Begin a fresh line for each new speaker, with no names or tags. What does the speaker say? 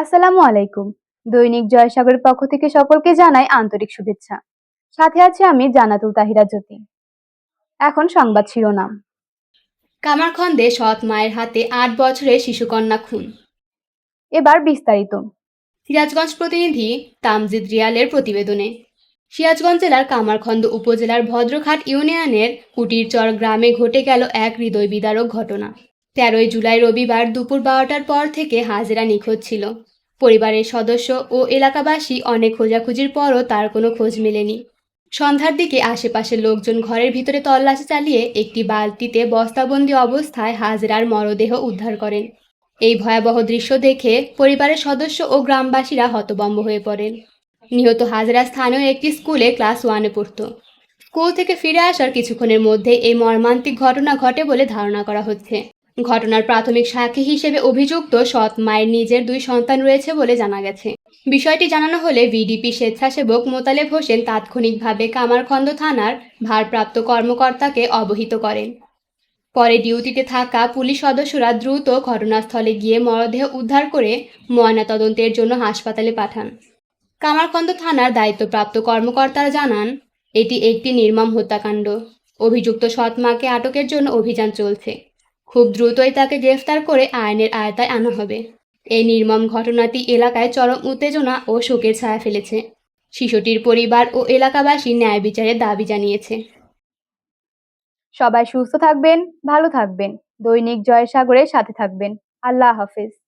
আসসালামু আলাইকুম। দৈনিক জয়সাগরের পক্ষ থেকে সকলকে জানাই আন্তরিক শুভেচ্ছা। সাথে আছে আমি জানাতুল তাহিরা জ্যোতি। এখন সংবাদ শিরোনাম।
কামারখন্দে সৎ মায়ের হাতে আট বছরের শিশুকন্যা খুন।
এবার বিস্তারিত।
সিরাজগঞ্জ প্রতিনিধি তামজিদ রিয়ালের প্রতিবেদনে। সিরাজগঞ্জ জেলার কামারখন্দ উপজেলার ভদ্রঘাট ইউনিয়নের কুটিরচর গ্রামে ঘটে গেল এক হৃদয় বিদারক ঘটনা। তেরোই জুলাই রবিবার দুপুর বারোটার পর থেকে হাজেরা নিখোঁজ ছিল। পরিবারের সদস্য ও এলাকাবাসী অনেক খোঁজাখুঁজির পরও তার কোনো খোঁজ মেলেনি। সন্ধ্যার দিকে আশেপাশের লোকজন ঘরের ভিতরে তল্লাশি চালিয়ে একটি বালতিতে বস্তাবন্দি অবস্থায় হাজরার মরদেহ উদ্ধার করেন। এই ভয়াবহ দৃশ্য দেখে পরিবারের সদস্য ও গ্রামবাসীরা হতবম্ব হয়ে পড়েন। নিহত হাজরা স্থানীয় একটি স্কুলে ক্লাস ওয়ানে পড়ত। স্কুল থেকে ফিরে আসার কিছুক্ষণের মধ্যে এই মর্মান্তিক ঘটনা ঘটে বলে ধারণা করা হচ্ছে। ঘটনার প্রাথমিক সাক্ষী হিসেবে অভিযুক্ত সৎ মায়ের নিজের দুই সন্তান রয়েছে বলে জানা গেছে। বিষয়টি জানানো হলে ভিডিপি স্বেচ্ছাসেবক মোতালেব হোসেন তাৎক্ষণিকভাবে কামারখন্দ থানার ভারপ্রাপ্ত কর্মকর্তাকে অবহিত করেন। পরে ডিউটিতে থাকা পুলিশ সদস্যরা দ্রুত ঘটনাস্থলে গিয়ে মরদেহ উদ্ধার করে ময়নাতদন্তের জন্য হাসপাতালে পাঠান। কামারখন্দ থানার দায়িত্বপ্রাপ্ত কর্মকর্তারা জানান, এটি একটি নির্মম হত্যাকাণ্ড। অভিযুক্ত সৎ মাকে আটকের জন্য অভিযান চলছে। খুব দ্রুতই তাকে গ্রেফতার করে আইনের আয়তায় আনা হবে। এই নির্মম ঘটনাটি এলাকায় চরম উত্তেজনা ও শোকের ছায়া ফেলেছে। শিশুটির পরিবার ও এলাকাবাসী ন্যায় বিচারের দাবি জানিয়েছে।
সবাই সুস্থ থাকবেন, ভালো থাকবেন। দৈনিক জয় সাগরের সাথে থাকবেন। আল্লাহ হাফেজ।